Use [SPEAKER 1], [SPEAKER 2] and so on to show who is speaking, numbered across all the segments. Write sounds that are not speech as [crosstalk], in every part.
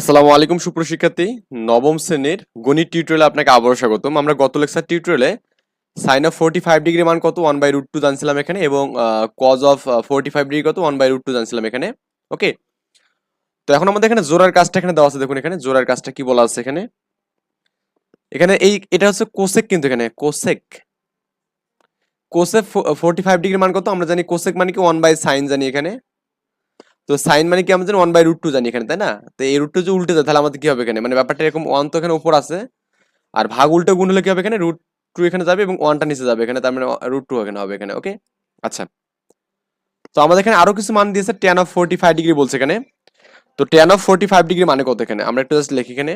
[SPEAKER 1] আসসালামু আলাইকুম সুপ্রশিক্ষার্থী নবম শ্রেণির গণিত টিউটোরিয়ালে আপনাকে আবারও স্বাগতম। আমরা গত লেকচার টিউটোরিয়ালে sine of forty five degree মান কত? ওয়ান বাই রুট টু জানছিলাম এখানে এবং cos of forty five degree কত? ওয়ান বাই রুট টু জানছিলাম এখানে। ওকে? তো এখন আমাদের এখানে জোরার কাজটা এখানে দেওয়া আছে। দেখুন এখানে জোরার কাজটা কি বলা আছে এখানে? এখানে এই, এটা হচ্ছে কোসেক কিন্তু এখানে cosec cosec forty five degree মান কত? আমরা জানি কোসেক মানে কি? ওয়ান বাই সাইন জানি এখানে। তো সাইন মানে কি আমরা জানি ওয়ান বাই রুট টু জানি এখানে, তাই না? তো এই রুট টু যে উল্টে যায়, তাহলে আমাদের কি হবে এখানে? মানে ব্যাপারটা এরকম ওয়ান তো এখানে উপর আছে, আর ভাগ উল্টে গুণ হলে কি হবে এখানে? রুট টু এখানে যাবে এবং ওয়ানটা নিচে যাবে এখানে, তার মানে রুট টু এখানে হবে এখানে ওকে আচ্ছা। তো আমাদের এখানে আরও কিছু মান দিয়েছে tan of forty five degree বলছে এখানে। তো tan of forty five degree মানে কত এখানে? আমরা একটু জাস্ট লিখি এখানে।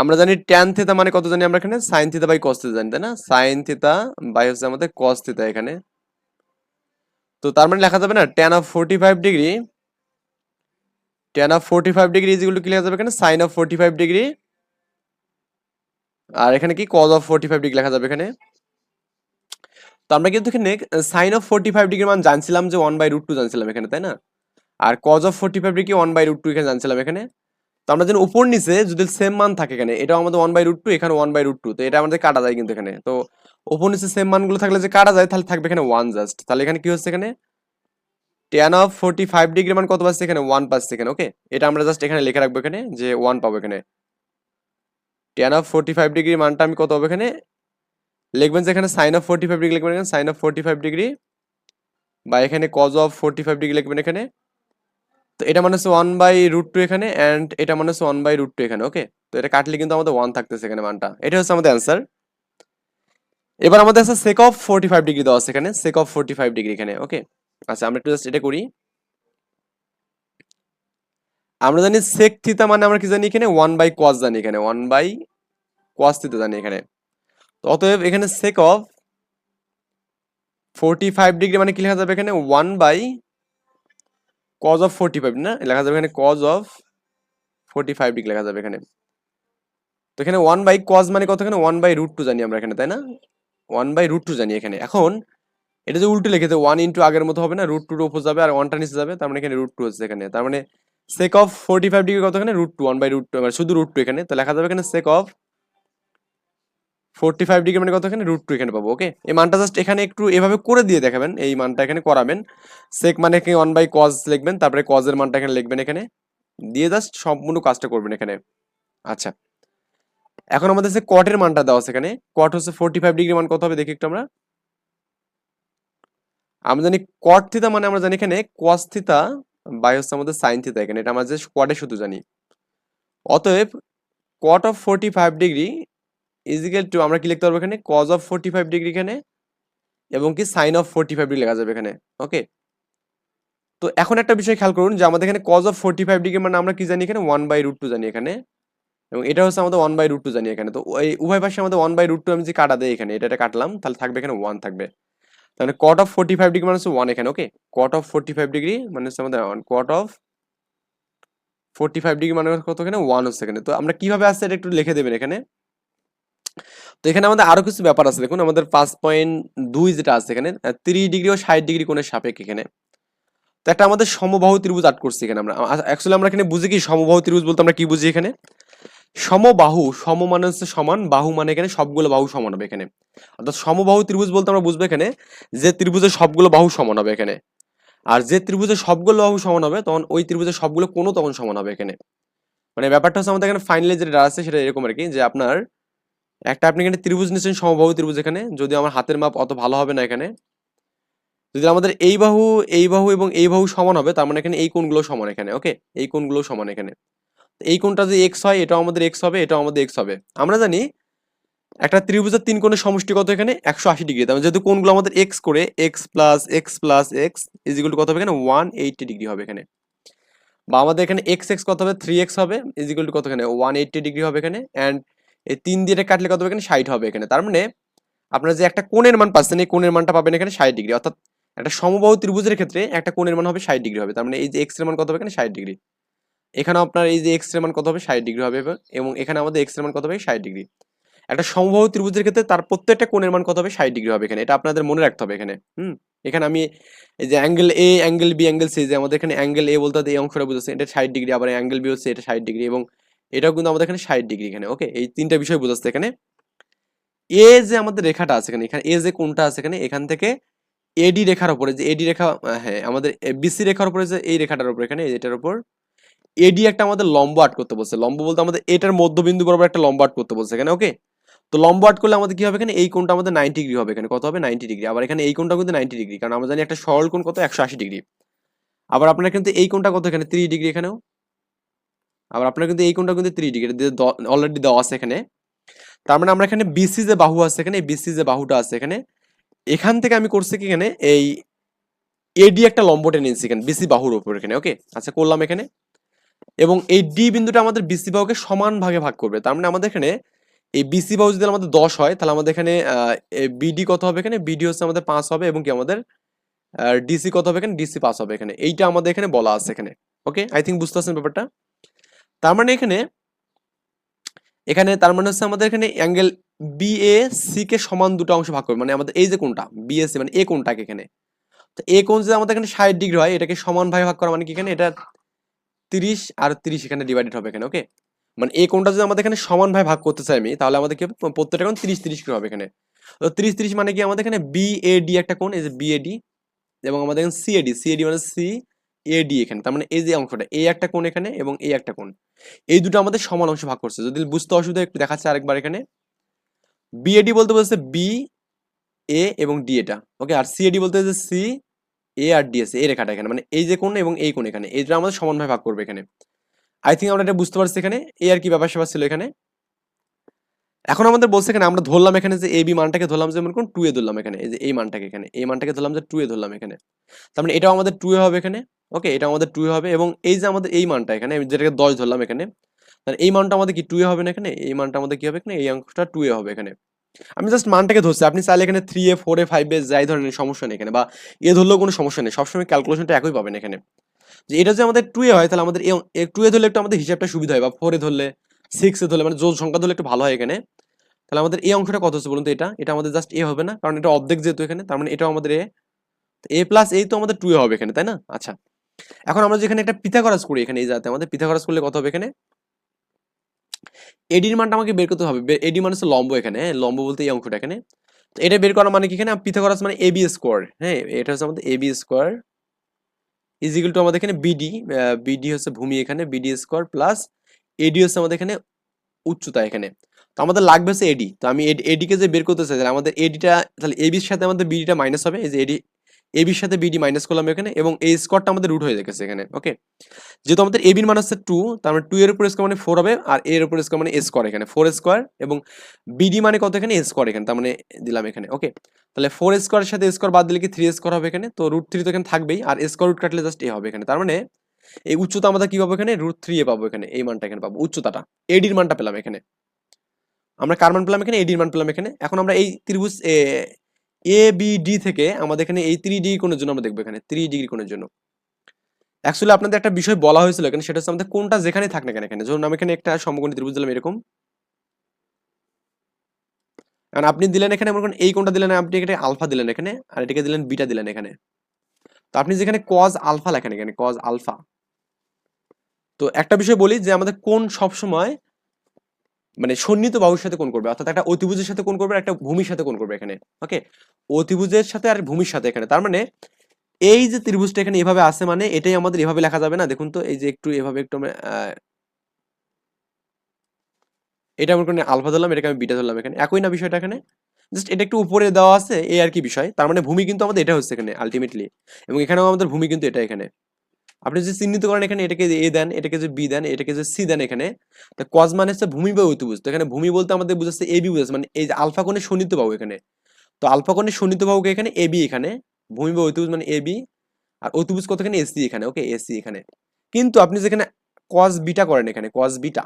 [SPEAKER 1] আমরা জানি ট্যান থিতা মানে কত জানি আমরা এখানে? সাইন থিতা বাই কস থিতা জানি, তাই না? সাইন থিতা বাই হচ্ছে আমাদের কস থিতা এখানে। তো তার মানে লেখা যাবে না tan of forty five degree tan of forty five degree ইজিগুলো কি লেখা যাবে এখানে? Sine of forty five degree আর এখানে কি? Cos of forty five degree লেখা যাবে এখানে। তো আমরা কিন্তু এখানে sine of forty five degree মান জানছিলাম যে ওয়ান বাই রুট টু জানছিলাম এখানে, তাই না? আর cos of forty five degree one by root two এখানে জানছিলাম এখানে। তো আমরা যেন উপর নিচে যদি সেম মান থাকে এখানে, এটাও আমাদের one by root two one by by root two তো এটা আমাদের কাটা যায় কিন্তু এখানে। তো উপর নিচে সেম মানগুলো থাকলে যে কাটা যায়, তাহলে থাকবে এখানে ওয়ান জাস্ট তাহলে এখানে কি হচ্ছে এখানে? Tan of forty five degree মান কত পাচ্ছে এখানে? ওয়ান পাচ্ছে এখানে ওকে এটা আমরা জাস্ট এখানে লিখে রাখব এখানে যে ওয়ান পাবো এখানে। Tan of forty five degree মানটা আমি কত হবে এখানে? লিখবেন যে এখানে sine of forty five degree লিখবেন এখানে sine of forty five degree বা এখানে cos of forty five degree লিখবেন এখানে। তো এটা মানে হচ্ছে ওয়ান বাই রুট টু এখানে অ্যান্ড এটা মানে হচ্ছে ওয়ান বাই রুট টু এখানে ওকে তো এটা কাটলে কিন্তু আমাদের ওয়ান থাকতেছে এখানে মানটা। এটা হচ্ছে আমাদের অ্যান্সার এবার আমাদের আছে sec of forty five degree দেওয়া আছে এখানে sec of forty five degree এখানে ওকে আচ্ছা আমরা একটু জাস্ট এটা করি। আমরা জানি সেক থিতা মানে আমরা কি জানি এখানে? ওয়ান বাই কস জানি এখানে ওয়ান বাই কস থিতা জানি এখানে। অতএব এখানে sec of forty five degree মানে কি লেখা যাবে এখানে? One by cos of forty five না? লেখা যাবে এখানে cos of forty five degree লেখা যাবে এখানে। তো এখানে ওয়ান বাই কজ মানে কত এখানে? ওয়ান বাই রুট টু জানি আমরা এখানে, তাই না? ওয়ান বাই রুট টু জানি এখানে। এখন এটা যে উল্টো লিখেছে ওয়ান ইন্টু আগের মতো হবে না রুট টুর উপর যাবে আর ওয়ানটা নিচে যাবে, তার মানে এখানে রুট টু হচ্ছে এখানে। তার মানে sec of forty five degree কত এখানে root two one by root two শুধু রুট টু এখানে। তো লেখা যাবে এখানে sec of forty five degree মানে কত এখানে রুট টু এখানে পাবো ওকে এই মানটা জাস্ট এখানে একটু এভাবে করে দিয়ে দেখাবেন, এই মানটা এখানে করাবেন। সেক মানে এখানে ওয়ান বাই কজ লিখবেন, তারপরে কজের মানটা এখানে লিখবেন এখানে। দিয়ে জাস্ট সম্পূর্ণ কাজটা করবেন এখানে। আচ্ছা। এখন আমাদের যে কটের মানটা দেওয়া এখানে কট হচ্ছে ফোর্টি ফাইভ ডিগ্রি মান, কত হবে দেখি একটু আমরা? আমরা জানি কট থিতা মানে আমরা জানি এখানে কস থিতা বাই হচ্ছে আমাদের সাইন থিতা এখানে, এটা আমরা যে কটে শুধু জানি। অতএব cot of forty five degree is equal to আমরা কি লিখতে পারব এখানে? Cos of forty five degree এখানে এবং কি sine of forty five degree লেখা যাবে এখানে ওকে তো এখন একটা বিষয় খেয়াল করুন যে আমাদের এখানে cos of forty five degree মানে আমরা কি জানি এখানে? ওয়ান বাই রুট টু জানি এখানে। এবং এটা হচ্ছে আমাদের ওয়ান বাই রুট টু জানি এখানে। তো এই উভয় পাশে আমাদের ওয়ান বাই রুট টু আমি যে কাটা দেয় এখানে এটা এটা কাটলাম, তাহলে থাকবে এখানে ওয়ান থাকবে। তাহলে cot of forty five degree মানে হচ্ছে ওয়ান এখানে okay cot of forty five degree মানে হচ্ছে আমাদের cot of forty five degree মানে কত এখানে? ওয়ান হচ্ছে এখানে। তো আমরা কীভাবে আসছে এটা একটু লিখে দেবেন এখানে। তো এখানে আমাদের আরও কিছু ব্যাপার আছে। দেখুন, আমাদের পাঁচ পয়েন্ট দুই যেটা আছে এখানে তিরিশ ডিগ্রি ও ষাট ডিগ্রি কোণের সাপেক্ষে এখানে। তো একটা আমাদের সমবাহু ত্রিভুজ আট করছি এখানে আমরা। অ্যাকচুয়ালি আমরা এখানে বুঝি কি? সমবাহু ত্রিভুজ বলতে আমরা কি বুঝি এখানে? সমবাহু সম মানে হচ্ছে সমান, বাহু মানে এখানে সবগুলো বাহু সমান হবে এখানে। অর্থাৎ সমবাহু ত্রিভুজ বলতে আমরা বুঝব এখানে, যে ত্রিভুজের সবগুলো বাহু সমান হবে এখানে। আর যে ত্রিভুজের সবগুলো বাহু সমান হবে, তখন ওই ত্রিভুজের সবগুলো কোনো তখন সমান হবে এখানে। মানে ব্যাপারটা হচ্ছে আমাদের এখানে ফাইনালি যেটা আছে সেটা এরকম আর কি, যে আপনার একটা আপনি এখানে ত্রিভুজ নিচ্ছেন, সমবাহু ত্রিভুজ এখানে, যদি আমার হাতের মাপ অত ভালো হবে না এখানে। যদি আমাদের এই বাহু এই বাহু এবং এই বাহু সমান হবে, তার মানে এখানে এই কোণগুলো সমান এখানে ওকে এই কোণগুলো সমান এখানে। এই কোণটা যে এক্স হয়, এটাও আমাদের এক্স হবে, এটাও আমাদের এক্স হবে। আমরা জানি একটা ত্রিভুজের তিন কোণের সমষ্টি কত এখানে? একশো আশি ডিগ্রি। তার যেহেতু কোণগুলো আমাদের এক্স করে x plus x plus x ইজিগুলো কত হবে এখানে? ওয়ান এইটটি ডিগ্রি হবে এখানে। বা আমাদের এখানে এক্স এক্স কত হবে? থ্রি এক্স হবে ইজিগুল কত এখানে? ওয়ান এইটটি ডিগ্রি হবে এখানে। অ্যান্ড এই তিন দিয়ে কাটলে কত হবে এখানে? ষাট হবে এখানে। তার মানে আপনারা যে একটা কোণের মান পাচ্ছেন, এই কোণের মানটা পাবেন এখানে ষাট ডিগ্রি। অর্থাৎ একটা সমবাহু ত্রিভুজের ক্ষেত্রে একটা কোণের মান হবে ষাট ডিগ্রি হবে। তার মানে এই যে এক্সের মান কত হবে এখানে? ষাট ডিগ্রি। এখানে আপনার এই যে এক্সের মান কত হবে? ষাট ডিগ্রি হবে এবং এখানে আমাদের এক্সের মান কত হবে? ষাট ডিগ্রি একটা সমবাহু ত্রিভুজের ক্ষেত্রে তার প্রত্যেকটা কোণের মান কত হবে? ষাট ডিগ্রি হবে এখানে। এটা আপনাদের মনে রাখতে হবে এখানে। হুম? এখানে আমি এই যে angle A angle B angle C যে আমাদের এখানে অ্যাঙ্গেল এ বলতে এই অংশটা বুঝেছে এটা ষাট ডিগ্রি আবার অ্যাঙ্গেল বি হচ্ছে এটা ষাট ডিগ্রি এবং এটাও কিন্তু আমাদের এখানে ষাট ডিগ্রি এখানে ওকে এই তিনটা বিষয় বোঝাচ্ছে এখানে। এ যে আমাদের রেখাটা আছে এখানে এখানে এ যে কোনটা আছে এখানে, এখান থেকে এডি রেখার উপরে যে এডি রেখা হ্যাঁ আমাদের বিসি রেখার উপরে যে এই রেখাটার উপর এখানে এটার উপর এডি একটা আমাদের লম্ব আট করতে বলছে। লম্ব বলতে আমাদের এটার মধ্যবিন্দু বরাবর একটা লম্ব আট করতে বলছে এখানে ওকে তো লম্ব আট করলে আমাদের কি হবে এখানে? এই কোণটা আমাদের নাইনটি ডিগ্রি হবে এখানে। কত হবে? নাইনটি ডিগ্রি আবার এখানে এই কোণটা কিন্তু নাইনটি ডিগ্রি কারণ আমরা জানি একটা সরল কোণ কত? একশো আশি ডিগ্রি আবার আপনার কিন্তু এই কোণটা কত এখানে? ত্রিশ ডিগ্রি এখানেও। আবার আপনার কিন্তু এই কোণটা কিন্তু ত্রিশ ডিগ্রি অলরেডি দেওয়া আছে এখানে। তার মানে আমরা এখানে বিসি যে বাহু আছে এখানে বিসি যে বাহুটা আছে এখানে, এখান থেকে আমি করছি কি এখানে? এই এডি একটা লম্ব টেনে নিয়েছি এখানে বিসি বাহুর উপর এখানে ওকে আচ্ছা করলাম এখানে। এবং এই ডি বিন্দুটা আমাদের বিসি বাহুকে সমান ভাগে ভাগ করবে। তার মানে আমাদের এখানে এই বিসি বাহু যদি আমাদের দশ হয় তাহলে আমাদের এখানে বিডি কত হবে এখানে? বিডি হচ্ছে আমাদের পাঁচ হবে এবং কি আমাদের ডিসি কত হবে এখানে? ডিসি পাস হবে এখানে। এইটা আমাদের এখানে বলা আছে এখানে। ওকে আই থিঙ্ক বুঝতে পারছেন ব্যাপারটা? তার মানে এখানে এখানে তার মানে হচ্ছে আমাদের এখানে অ্যাঙ্গেল বি এ সি কে সমান দুটো অংশ ভাগ করবে। মানে আমাদের এই যে কোনটা বিএসসি মানে এ কোনটাকে এখানে। তো এ কোন যদি আমাদের এখানে ষাট ডিগ্রি হয় এটাকে সমান ভাগে ভাগ করা মানে কি এখানে? এটা তিরিশ আর তিরিশ এখানে ডিভাইডেড হবে এখানে ওকে মানে এই কোণটা যদি আমাদের এখানে সমান ভাবে ভাগ করতে চাই আমি, তাহলে আমাদের কি? প্রত্যেকটা কোণ তিরিশ তিরিশ করে হবে এখানে। তো তিরিশ তিরিশ মানে কি? আমাদের এখানে ডি একটা কোণ, এই যে বি এ ডি এবং আমাদের এখানে এ ডি মানে সি ডি এখানে, তার মানে এই যে অংশটা, এই একটা কোণ এখানে এবং এই একটা কোণ। এই দুটো আমাদের সমান অংশ ভাগ করছে। যদি বুঝতে অসুবিধা একটু দেখাচ্ছে আরেকবার এখানে। বিএডি বলতে বলছে বি এ এবং ডি এটা ওকে আর সিএডি বলতে হচ্ছে সি এ আর ডি আছে এই রেখাটা এখানে মানে এই যে কোণ এবং এই কোণ এখানে এই দুটো আমাদের সমানভাবে ভাগ করবে এখানে। আই থিঙ্ক আমরা এটা বুঝতে পারছি এখানে এ আর কি ব্যাপার স্যাপার ছিল এখানে। এখন আমাদের বলছে এখানে, আমরা ধরলাম এখানে যে এ বি মানটাকে ধরলাম যেমন কোন টু এ ধরলাম এখানে, এই যে এই মানটাকে এখানে এই মানটাকে ধরলাম যে টু এ ধরলাম এখানে। তার মানে এটাও আমাদের টু এ হবে এখানে ওকে এটা আমাদের টু এ হবে এবং এই যে আমাদের এই মানটা এখানে যেটাকে দশ ধরলাম এখানে তাহলে এই মানটা আমাদের কি টু এ হবে না এখানে, এই মানটা আমাদের কি হবে এখানে, এই অংশটা টু এ হবে এখানে। আমি জাস্ট মানটাকে ধরছি। আপনি চাইলে এখানে থ্রি এ ফোর এ ফাইভ এ যাই ধরনের সমস্যা নেই এখানে, বা এ ধরলেও কোনো সমস্যা নেই। সবসময় ক্যালকুলেশনটা একই পাবেন এখানে। যে এটা যে আমাদের টু এ হয়, তাহলে আমাদের টু এ ধরলে একটু আমাদের হিসাবটা সুবিধা হয়, বা ফোর এ ধরলে সিক্স এ ধরলে মানে জোর সংখ্যা ধরলে একটু ভালো হয় এখানে। তাহলে আমাদের এই অংশটা কত হচ্ছে বলুন তো এটা? এটা আমাদের জাস্ট এ হবে না, কারণ এটা অর্ধেক যেহেতু এখানে, তার মানে এটাও আমাদের এ এ প্লাস এই তো আমাদের টু এ হবে এখানে, তাই না? আচ্ছা। এখন আমরা যেখানে একটা পিথাগরাজ করি এখানে, এই যাতে আমাদের পিথাগরাজ করলে কত হবে এখানে? এডির মানটা আমাকে বের করতে হবে। এডি মানে হচ্ছে লম্ব এখানে হ্যাঁ? লম্ব বলতে এই অংশটা এখানে। এটা বের করা মানে কি এখানে? পিথাগরাজ মানে এবি স্কোয়ার হ্যাঁ? এটা হচ্ছে আমাদের এবি স্কোয়ার ইজিক্যাল টু আমাদের এখানে বিডি বিডি হচ্ছে ভূমি এখানে বিডি স্কোয়ার প্লাস এডি হচ্ছে আমাদের এখানে উচ্চতা এখানে। তো আমাদের লাগবে হচ্ছে এডি তো আমি এডিকে যে বের করতে চাই, তাহলে আমাদের এডিটা তাহলে এবির সাথে আমাদের বিডিটা মাইনাস হবে। এই যে এডি এবির সাথে বিডি মাইনাস করলাম এখানে এবং এই স্কোয়ারটা আমাদের রুট হয়ে গেছে এখানে ওকে যেহেতু আমাদের এবির মান হচ্ছে টু তার মানে টু এর উপর স্কোয়ার মানে ফোর হবে আর এর উপর স্কোয়ার মানে এ স্কোয়ার এখানে ফোর স্কোয়ার এবং বিডি মানে কত এখানে স্কোয়ার এখানে, তার মানে দিলাম এখানে ওকে তাহলে ফোর স্কোয়ারের সাথে স্কোয়ার বাদ দিলে কি থ্রি স্কোয়ার হবে এখানে? তো রুট থ্রি তো এখানে থাকবেই আর স্কোয়ার রুট কাটলে জাস্ট এ হবে এখানে, তার মানে এই উচ্চতা আমাদের কি পাবো এখানে? রুট থ্রি এ পাবো এখানে, এই মানটা এখানে পাবো, উচ্চতাটা এডির মানটা পেলাম এখানে। আমরা কার মান পেলাম এখানে? এডির মান পেলাম এখানে। এখন আমরা এই ত্রিভুজ এ বি ডি থেকে আমাদের এখানে এই থ্রি ডিগ্রি কোণের জন্য আমরা দেখব এখানে থ্রি ডিগ্রি কোণের জন্য। অ্যাকচুয়ালি আপনাদের একটা বিষয় বলা হয়েছিল এখানে, সেটা হচ্ছে আমাদের কোনটা যেখানে থাক না কেন এখানে। ধরুন আমি এখানে একটা সমকোণী ত্রিভুজ দিলাম এরকম। কারণ আপনি দিলেন এখানে, মনে করেন এই কোনটা দিলেন, আপনি এখানে আলফা দিলেন এখানে, আর এটাকে দিলেন বিটা দিলেন এখানে। তো আপনি যেখানে কজ আলফা লেখেন এখানে কজ আলফা। তো একটা বিষয় বলি যে আমাদের কোন সবসময় মানে সন্নিহিত বাহুর সাথে কোন করবে, অর্থাৎ একটা অতিভুজের সাথে কোন করবে একটা ভূমির সাথে কোন করবে এখানে ওকে অতিভুজের সাথে আর ভূমির সাথে এখানে, তার মানে এই যে ত্রিভুজটা এখানে এভাবে আছে মানে এটাই আমাদের এভাবে লেখা যাবে না, দেখুন তো এই যে একটু এভাবে একটু এটা আমার কোনো আলফা ধরলাম, এটাকে আমি বিটা ধরলাম এখানে, একই না বিষয়টা এখানে? জাস্ট এটা একটু উপরে দেওয়া আছে, এই আর কি বিষয়, তার মানে ভূমি কিন্তু আমাদের এটা হচ্ছে এখানে আলটিমেটলি এবং এখানেও আমাদের ভূমি কিন্তু এটা এখানে। আপনি যে চিহ্নিত করেন এখানে, এটাকে এ দেন, এটাকে যে বি দেন, এটাকে যে সি দেন এখানে, তো কজ মানে হচ্ছে ভূমি বা অতিভুজ। তো এখানে ভূমি বলতে আমাদের বুঝাচ্ছে এ বি বুঝাচ্ছে মানে এই যে আলফা কোণে বাহু এখানে। তো আলফা কোণে বাহুকে এখানে এ বি এখানে, ভূমি বা অতিভুজ মানে এ বি আর অতিভুজ কত এখানে এসি এখানে ওকে এসি এখানে। কিন্তু আপনি যেখানে কজ বিটা করেন এখানে কজ বিটা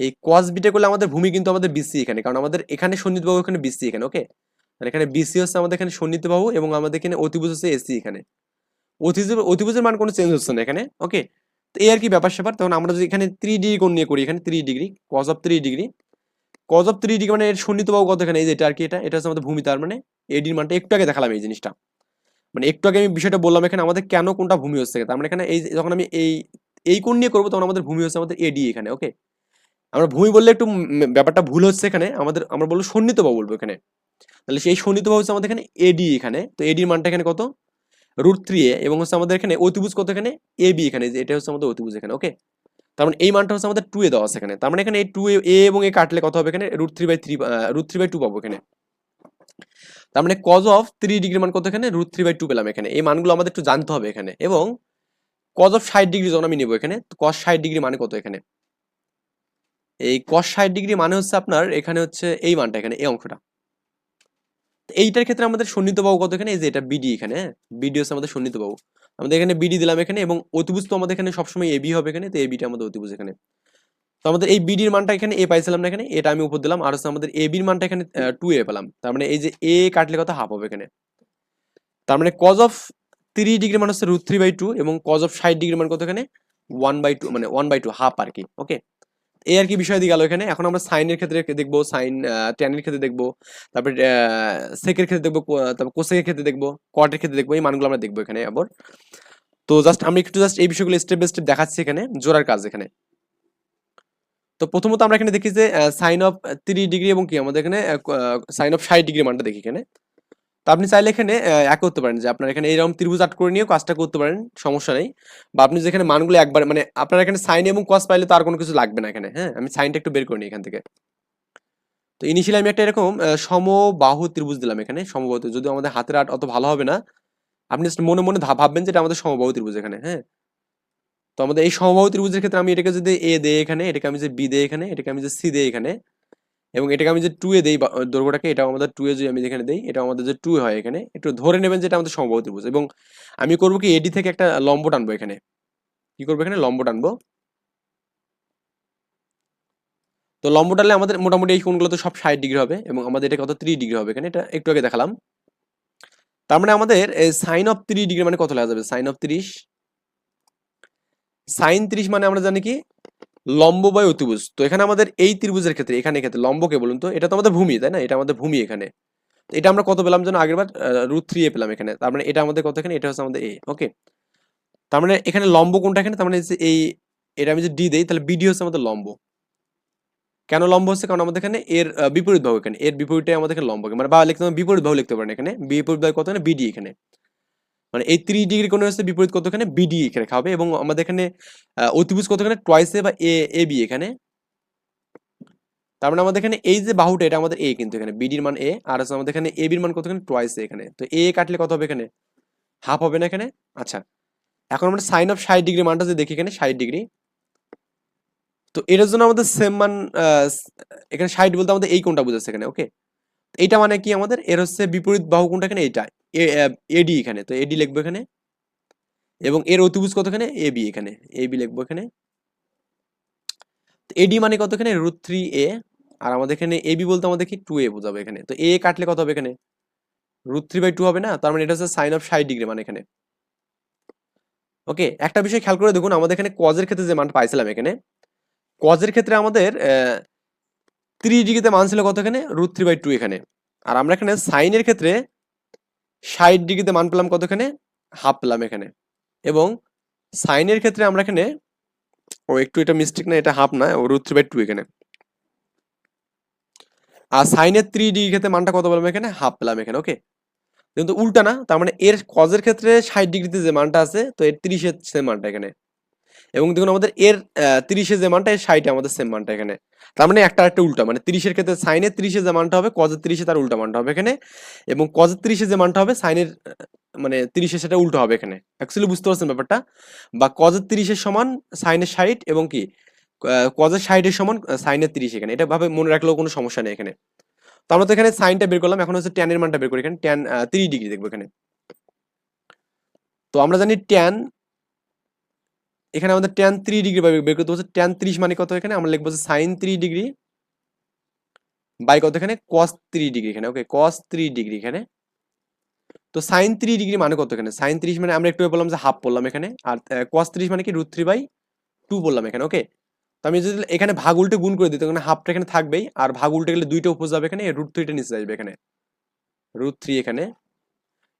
[SPEAKER 1] এই কজ বিটা করলে আমাদের ভূমি কিন্তু আমাদের বিসি এখানে, কারণ আমাদের এখানে সন্নিহিত বাহু, এখানে বিসি এখানে ওকে এখানে বিসি হচ্ছে আমাদের এখানে সন্নিহিত বাহু এবং আমাদের এখানে অতিভুজ হচ্ছে এসি এখানে। অতিভুজ অতিভুজের মান কোনো চেঞ্জ হচ্ছে না এখানে ওকে তো এই আর কি ব্যাপার স্যাপার। তখন আমরা যদি এখানে থ্রি ডিগ্রি কোণ নিয়ে করি, এখানে three degree cos of three degree cos of three degree মানে এর সন্নিহিত বাহু কত এখানে? এই যে এটা আর কি এটা এটা হচ্ছে আমাদের ভূমি, তার মানে এডির মানটা একটু আগে দেখালাম এই জিনিসটা। মানে একটু আগে আমি বিষয়টা বললাম এখানে আমাদের কেন কোনটা ভূমি হচ্ছে তার মানে এখানে এই যখন আমি এই এই কোণ নিয়ে করব তখন আমাদের ভূমি হচ্ছে আমাদের এডি এখানে ওকে আমরা ভূমি বললে একটু ব্যাপারটা ভুল হচ্ছে এখানে। আমাদের আমরা বলব সন্নিহিত বাবু বলব এখানে। তাহলে সেই সন্নিহিত বাহু হচ্ছে আমাদের এখানে এডি এখানে। তো এডির মানটা এখানে কত? রুট থ্রি এ এবং হচ্ছে আমাদের এখানে অতিভুজ কত এখানে? এ বি এখানে এটা হচ্ছে আমাদের অতিভুজ এখানে ওকে তার মানে এই মানটা হচ্ছে আমাদের টু এ দেওয়া আছে এখানে। তার মানে এখানে এই টু এ এবং এ কাটলে কত হবে এখানে? Root three by three root three by two পাবো এখানে। তার মানে কজ অফ থ্রি ডিগ্রি মান কত এখানে? রুট থ্রি বাই টু পেলাম এখানে। এই মানগুলো আমাদের একটু জানতে হবে এখানে। এবং কজ অফ ষাট ডিগ্রি যখন আমি নেব এখানে কজ ষাট ডিগ্রি মানে কত এখানে? এই কজ ষাট ডিগ্রি মানে হচ্ছে আপনার এখানে হচ্ছে এই মানটা এখানে, এই অংশটা। এইটার ক্ষেত্রে আমাদের সন্নিহিত বাহু কত এখানে? এই যে এটা বিডি এখানে বিডি হচ্ছে আমাদের সন্নিহিত বাহু। আমাদের এখানে বিডি দিলাম এখানে এবং অতিভুজ তো আমাদের এখানে সবসময় এবি হবে এখানে, তো এবিটা আমাদের অতিভুজ এখানে। তো আমাদের এই বিডির মানটা এখানে এ পাইছিলাম না এখানে, এটা আমি উপর দিলাম, আর হচ্ছে আমাদের এ বির মানটা এখানে টু এ পেলাম। তার মানে এই যে এ কাটলে কত? হাফ হবে এখানে। তার মানে কজ অফ থ্রি ডিগ্রি মান হচ্ছে রুট থ্রি বাই টু এবং কজ অফ ষাট ডিগ্রি মান কত এখানে? One by two one by two half half আর কি ওকে এই আর কি বিষয় দিয়ে গেল এখানে। এখন আমরা সাইনের ক্ষেত্রে দেখব সাইন ট্যানের ক্ষেত্রে দেখব, তারপরে সেকের ক্ষেত্রে দেখব তারপর কোসেকের ক্ষেত্রে দেখব কটের ক্ষেত্রে দেখব, এই মানগুলো আমরা দেখব এখানে আবার। তো জাস্ট আমি একটু জাস্ট এই বিষয়গুলো স্টেপ বাই স্টেপ দেখাচ্ছি এখানে, জোড়ার কাজ এখানে। তো প্রথমত আমরা এখানে দেখি যে সাইন অফ থ্রি ডিগ্রি এবং কি? আমাদের এখানে সাইন অফ ষাট ডিগ্রি মানটা দেখি এখানে। তো আপনি চাইলে এখানে এক করতে পারেন যে আপনার এখানে এইরকম ত্রিভুজ আট করে নিয়ে কাজটা করতে পারেন, সমস্যা নেই। বা আপনি যেখানে মানগুলো একবার মানে আপনার এখানে সাইন এবং কস পাইলে তো আর কোনো কিছু লাগবে না এখানে হ্যাঁ? আমি সাইনটা একটু বের করে নিই এখান থেকে। তো ইনিশিয়ালি আমি একটা এরকম সমবাহু ত্রিভুজ দিলাম এখানে, সমবাহু যদি আমাদের হাতের আট অত ভালো হবে না, আপনি মনে মনে ভাববেন যে এটা আমাদের সমবাহু ত্রিভুজ এখানে হ্যাঁ? তো আমাদের এই সমবাহু ত্রিভুজের ক্ষেত্রে আমি এটাকে যদি এ দেই এখানে, এটাকে আমি যে বি দেই এখানে, এটাকে আমি যে সি দেই এখানে এবং এটাকে আমি যে টু এ দেই দৈর্ঘ্যটাকে এটা আমাদের টু এ যদি আমি এখানে দিই এটা আমাদের যে টু হয় এখানে, একটু ধরে নেবেন যেটা আমাদের সমবাহু ত্রিভুজ এবং আমি করব কি, এডি থেকে একটা লম্ব টানবো এখানে। কি করব এখানে? লম্ব টানবো। তো লম্ব টানলে আমাদের মোটামুটি এই কোণগুলো তো সব ষাট ডিগ্রি হবে এবং আমাদের এটা কত? থ্রি ডিগ্রি হবে এখানে। এটা একটু আগে দেখালাম। তার মানে আমাদের সাইন অফ থ্রি ডিগ্রি মানে কত লেখা যাবে? সাইন অফ ত্রিশ। সাইন ত্রিশ মানে আমরা জানি কি? লম্ব বাই অতিভুজ। তো এখানে আমাদের এই ত্রিভুজের ক্ষেত্রে, এখানে ক্ষেত্রে লম্বকে বলুন তো, এটা তো আমাদের ভূমি, তাই না? এটা আমাদের ভূমি এখানে। এটা আমরা কত পেলাম যেন আগের বার রুট থ্রি এ পেলাম এখানে। তার মানে এটা আমাদের কত এখানে? এটা হচ্ছে আমাদের এ ওকে তার মানে এখানে লম্ব কোনটা এখানে? তার মানে এই, এটা আমি যদি ডি দেই, তাহলে বিডি হচ্ছে আমাদের লম্ব। কেন লম্ব হচ্ছে? কারণ আমাদের এখানে এর বিপরীত বাহু এখানে। এর বিপরীতে আমাদের এখানে লম্ব মানে বা লিখতে বিপরীত বাহু লিখতে পারেন এখানে। বিপরীত বাহু কত এখানে? বিডি এখানে। মানে এই ত্রিশ ডিগ্রি কোণ হচ্ছে বিপরীত কতখানে? বিডি এখানে খাবে এবং আমাদের এখানে অতিভুজ কতখানে? টয়েস বা এ এ বি এখানে। তার মানে আমাদের এখানে এই যে বাহুটা, এটা আমাদের এ কিন্তু এখানে। বিডির মান এ আর হচ্ছে আমাদের এখানে এ বির মান কতখানে? টয়েস এখানে। তো এ কাটলে কত হবে এখানে? হাফ হবে না এখানে? আচ্ছা এখন আমরা সাইন অফ ষাট ডিগ্রি মানটা যদি দেখি এখানে, ষাট ডিগ্রি তো এটার জন্য আমাদের সেম মান এখানে ষাট বলতে আমাদের এই কোনটা বুঝাচ্ছে এখানে ওকে এইটা মানে কি আমাদের? এর হচ্ছে বিপরীত বাহু কোনটা এখানে এইটা এডি এখানে, তো এডি লিখব এখানে, এবং এর অতিভুজ কতখানে? এ বি এখানে এ বি লিখব এখানে। এডি মানে কত এখানে? রুট থ্রি এ আর আমাদের এখানে এ বি বলতে আমাদের কি? টু এ বোঝাবে এখানে। তো এ কাটলে কত হবে এখানে? রুট থ্রি বাই টু হবে না, তার মানে এটা হচ্ছে সাইন অফ ষাট ডিগ্রি মানে এখানে। ওকে একটা বিষয় খেয়াল করে দেখুন, আমাদের এখানে কজের ক্ষেত্রে যে মানটা পাইছিলাম এখানে কজের ক্ষেত্রে আমাদের ত্রিশ ডিগ্রিতে মান ছিল কত এখানে? রুট থ্রি বাই টু এখানে। আর আমরা এখানে সাইনের ক্ষেত্রে ষাট ডিগ্রিতে মান পেলাম কতখানে? হাফ পেলাম এখানে। এবং সাইনের ক্ষেত্রে আমরা এখানে, ও একটু এটা মিস্টেক না, এটা হাফ না, ও রুট থ্রি বাই টু এখানে। আর সাইনের থ্রি ডিগ্রি ক্ষেত্রে মানটা কত পেলাম এখানে? হাফ পেলাম এখানে ওকে কিন্তু উল্টা না, তার মানে এর কজের ক্ষেত্রে ষাট ডিগ্রিতে যে মানটা আছে, তো এর তিরিশের সে মানটা এখানে। এবং দেখুন আমাদের এর তিরিশে যে মানটা, এর ষাটে আমাদের সেম মানটা এখানে। তার মানে একটা একটা উল্টা মানে তিরিশের ক্ষেত্রে সাইনের তিরিশে যে মানটা হবে কজের তিরিশে তার উল্টা মানটা হবে এখানে, এবং কজের তিরিশে যে মানটা হবে সাইনের মানে তিরিশে সেটা উল্টো হবে এখানে। অ্যাকচুয়ালি বুঝতে পারছেন ব্যাপারটা? বা কজের তিরিশের সমান সাইনের ষাট এবং কি কজের ষাটের সমান সাইনের তিরিশ এখানে। এটা ভাবে মনে রাখলেও কোনো সমস্যা নেই এখানে। তো আমরা তো এখানে সাইনটা বের করলাম, এখন হচ্ছে ট্যানের মানটা বের করি এখানে ট্যান তিরিশ ডিগ্রি দেখব এখানে। তো আমরা জানি ট্যান এখানে আমাদের ট্যান থ্রি ডিগ্রি বের করতে বলছে ট্যান ত্রিশ মানে কত এখানে? আমরা লিখব সাইন থ্রি ডিগ্রি বাই কত এখানে? কস থ্রি ডিগ্রি এখানে ওকে কস থ্রি ডিগ্রি এখানে। তো সাইন থ্রি ডিগ্রি মানে কত এখানে? সাইন ত্রিশ মানে আমরা একটু বললাম যে হাফ পড়লাম এখানে, আর কস ত্রিশ মানে কি? রুট থ্রি বাই টু বললাম এখানে ওকে তো আমি যদি এখানে ভাগ উল্টে গুণ করে দিই, তখন হাফটা এখানে থাকবেই, আর ভাগ উল্টে গেলে দুইটা উপর যাবে এখানে রুট থ্রিটা নিচে যাবে এখানে। রুট থ্রি এখানে।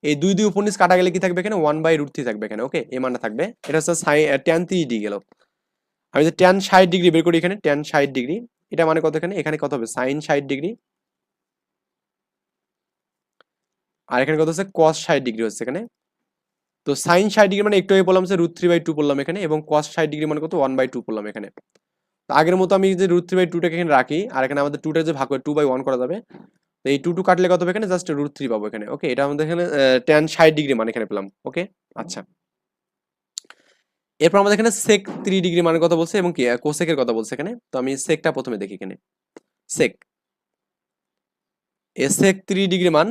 [SPEAKER 1] এই দুই দুই উপর নিচ কাটা গেলে কি থাকবে এখানে? ওয়ান বাই রুট থ্রি থাকবে এখানে ওকে এ মানটা থাকবে। এটা হচ্ছে সাই ট্যান থ্রি ডি গেল। আমি যদি ট্যান ষাট ডিগ্রি বের করি এখানে ট্যান ষাট ডিগ্রি এটা মানে কত এখানে? এখানে কত হবে? সাইন ষাট ডিগ্রি আর এখানে কত হচ্ছে? কস ষাট ডিগ্রি হচ্ছে এখানে। তো সাইন ষাট ডিগ্রি মানে একটু আগে বললাম যে রুট থ্রি বাই টু পড়লাম এখানে, এবং কস ষাট ডিগ্রি মানে কত? ওয়ান বাই টু পড়লাম এখানে। তো আগের মতো আমি যে রুট থ্রি বাই টুটাকে এখানে রাখি, আর এখানে আমাদের টুটা যে ভাগ করে টু বাই ওয়ান করা যাবে। তো এই টু টু কাটলে কত হবে এখানে? জাস্ট রুট থ্রি পাবো এখানে ওকে এটা আমাদের এখানে টেন ষাট ডিগ্রি মানে এখানে পেলাম ওকে আচ্ছা। এরপর আমাদের এখানে সেক থ্রি ডিগ্রি মানে কথা বলছে এবং কি কোসেকের কথা বলছে এখানে, তো আমি সেকটা প্রথমে দেখি এখানে। সেক এ সেক থ্রি ডিগ্রি মান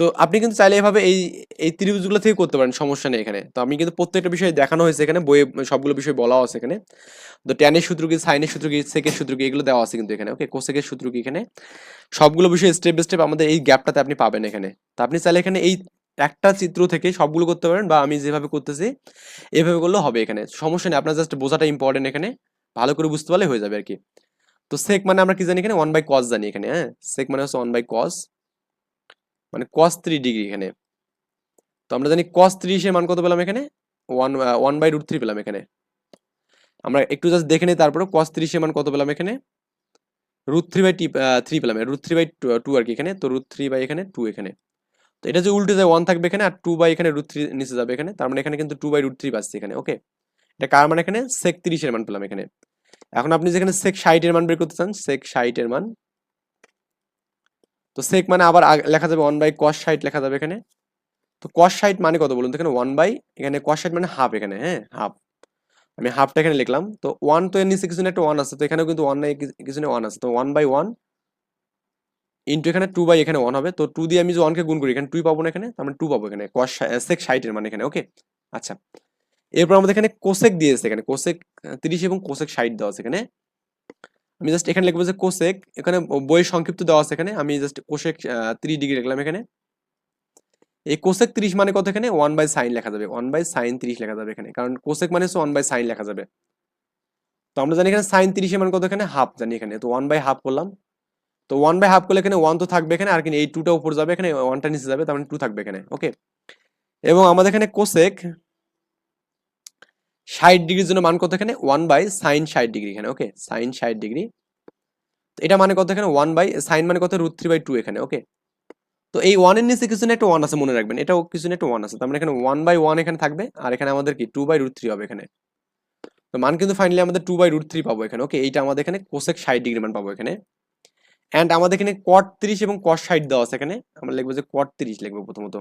[SPEAKER 1] তো আপনি কিন্তু চাইলে এভাবে এই এই ত্রিভুজগুলো থেকে করতে পারেন, সমস্যা নেই এখানে। তো আমি কিন্তু প্রত্যেকটা বিষয় দেখানো হয়েছে এখানে, বইয়ে সবগুলো বিষয় বলা আছে এখানে। তো ট্যানের সূত্র কি সাইনের সূত্র কি সেকের সূত্র কি, এগুলো দেওয়া আছে কিন্তু এখানে ওকে কোসেকের সূত্র কি এখানে? সবগুলো বিষয় স্টেপ বাই স্টেপ আমাদের এই গ্যাপটাতে আপনি পাবেন এখানে। তো আপনি চাইলে এখানে এই একটা চিত্র থেকে সবগুলো করতে পারেন বা আমি যেভাবে করতেছি, এভাবে করলেও হবে এখানে। সমস্যা নেই, আপনার জাস্ট বোঝাটা ইম্পর্টেন্ট এখানে। ভালো করে বুঝতে পারলে হয়ে যাবে আর কি। তো সেক মানে আমরা কি জানি এখানে? ওয়ান বাই কস জানি এখানে হ্যাঁ? সেক মানে হচ্ছে ওয়ান বাই কস মানে কস থ্রি ডিগ্রি এখানে। তো আমরা জানি কস ত্রিশের মান কত পেলাম এখানে? One one by root three পেলাম এখানে। আমরা একটু জাস্ট দেখে নিই তারপরে কস ত্রিশের মান কত পেলাম এখানে? রুট থ্রি বাই থ্রি পেলাম। রুট থ্রি বাই টু আর কি এখানে। তো রুট থ্রি বাই এখানে টু এখানে। তো এটা যে উল্টে যায় ওয়ান থাকবে এখানে আর টু বাই এখানে রুট থ্রি নিচে যাবে এখানে। তার মানে এখানে কিন্তু টু বাই রুট থ্রি পাচ্ছি এখানে। ওকে এটা কার মানে এখানে? সেক তিরিশের মান পেলাম এখানে। এখন আপনি যেখানে সেক ষাটের মান বের করতে চান সেক ষাটের মান তো সেক মানে আবার লেখা যাবে ওয়ান বাই কস ষাট লেখা যাবে এখানে। তো কস ষাট মানে কত বলুন? তো এখানে ওয়ান বাই এখানে কস ষাট মানে হাফ এখানে হ্যাঁ? হাফ আমি হাফটা এখানে লিখলাম। তো ওয়ান তো এর নিচে কিছু একটা ওয়ান আছে। তো এখানেও কিন্তু ওয়ান নাই, কিছু- ওয়ান আছে। তো ওয়ান বাই ওয়ান ইন্টু এখানে টু বাই এখানে ওয়ান হবে। তো টু দিয়ে আমি যে ওয়ানকে গুণ করি, এখানে টু পাবো না এখানে? মানে টু পাবো এখানে। কস সেক ষাটের মানে এখানে ওকে আচ্ছা। এরপর আমাদের এখানে কোসেক দিয়েছে এখানে। কোসেক তিরিশ এবং কোসেক ষাট দেওয়া আছে এখানে। আমি জাস্ট এখানে লিখব যে কোসেক, এখানে বইয়ের সংক্ষিপ্ত দেওয়া আছে এখানে। আমি জাস্ট কোসেক ত্রিশ ডিগ্রি লিখলাম এখানে। এই কোসেক ত্রিশ মানে কত এখানে? ওয়ান বাই সাইন লেখা যাবে। ওয়ান বাই সাইন ত্রিশ লেখা যাবে এখানে। কারণ কোসেক মানে ওয়ান বাই সাইন লেখা যাবে। তো আমরা জানি এখানে সাইন তিরিশের মানে কত এখানে? হাফ জানি এখানে। তো ওয়ান বাই হাফ করলাম। তো ওয়ান বাই হাফ করলে এখানে ওয়ান তো থাকবে এখানে, আর কিন্তু এই টুটা উপর যাবে এখানে ওয়ানটা নিচে যাবে, তার মানে টু থাকবে এখানে। ওকে এবং আমাদের এখানে কোসেক ষাট ডিগ্রির জন্য মান কত এখানে? ওয়ান বাই সাইন ষাট ডিগ্রি এখানে ওকে সাইন ষাট ডিগ্রি। তো এটা মানে কত এখানে? ওয়ান বাই সাইন মানে কত? রুট থ্রি বাই টু এখানে ওকে তো এই ওয়ানের নিচে কিছু না একটা ওয়ান আছে, মনে রাখবেন। এটাও কিছু না একটা ওয়ান আছে। তার মানে এখানে ওয়ান বাই ওয়ান এখানে থাকবে, আর এখানে আমাদের কি? টু বাই রুট থ্রি হবে এখানে। তো মান কিন্তু ফাইনালি আমাদের টু বাই রুট থ্রি পাবো এখানে ওকে এইটা আমাদের এখানে কোসেক ষাট ডিগ্রি মান পাবো এখানে। অ্যান্ড আমাদের এখানে কট তিরিশ এবং কট ষাট দেওয়া আছে এখানে। আমরা লিখব যে কট তিরিশ লিখব প্রথমত।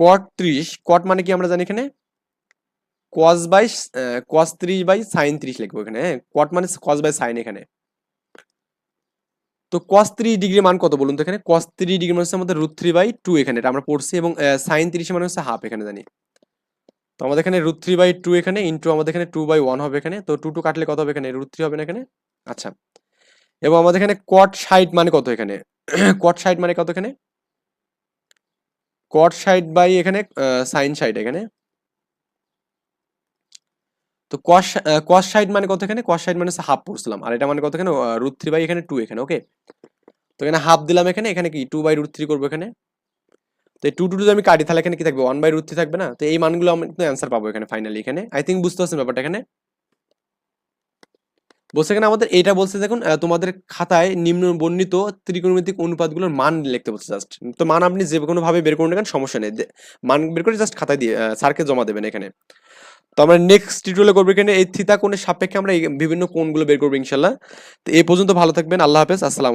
[SPEAKER 1] কট ত্রিশ কট মানে কি আমরা জানি এখানে? কস বাই কস ত্রিশ বাই সাইন ত্রিশ লিখব এখানে হ্যাঁ? কট মানে কস বাই সাইন এখানে। তো কস ত্রিশ ডিগ্রি মান কত বলুন তো এখানে? কস ত্রিশ ডিগ্রি মানে হচ্ছে আমাদের রুট থ্রি বাই টু এখানে, এটা আমরা পড়ছি এবং সাইন ত্রিশ মানে হচ্ছে হাফ এখানে জানি। তো আমাদের এখানে রুট থ্রি বাই টু এখানে ইন্টু আমাদের এখানে টু বাই ওয়ান হবে এখানে, তো টু টু কাটলে কত হবে এখানে? রুট থ্রি হবে না এখানে? আচ্ছা। এবং আমাদের এখানে কট ষাট মানে কত এখানে? [clears throat] কট ষাট মানে কত এখানে? কট ষাট বাই এখানে সাইন ষাট এখানে। তো কস কস ষাট মানে কত এখানে? কস ষাট মানে হাফ পড়ছিলাম আর এটা মানে কত এখানে? রুট থ্রি বাই এখানে টু এখানে ওকে তো এখানে হাফ দিলাম এখানে এখানে কি টু বাই রুট থ্রি করব এখানে? তো এই টু টু যদি আমি কাটি, তাহলে এখানে কি থাকবে? ওয়ান বাই রুট থ্রি থাকবে না? তো এই মানগুলো আমি কিন্তু অ্যান্সার পাবো এখানে ফাইনালি এখানে। আই থিঙ্ক বুঝতে পারছেন ব্যাপারটা এখানে? বলছে এখানে আমাদের এটা বলছে, দেখুন তোমাদের খাতায় নিম্ন বর্ণিত ত্রিকোণমিতিক অনুপাতগুলোর মান লিখতে বলছে জাস্ট তো মান আপনি যে কোনো ভাবে বের করুন নেবেন সমস্যা নেই। মান বের করে জাস্ট খাতায় দিয়ে স্যারকে জমা দেবেন এখানে। তো আমরা নেক্সট টিউটোরিয়ালে করব এখানে, এই থিতা কোণের সাপেক্ষে আমরা বিভিন্ন কোণগুলো বের করব ইনশাল্লাহ। তো এই পর্যন্ত ভালো থাকবেন, আল্লাহ হাফেজ, আসসালাম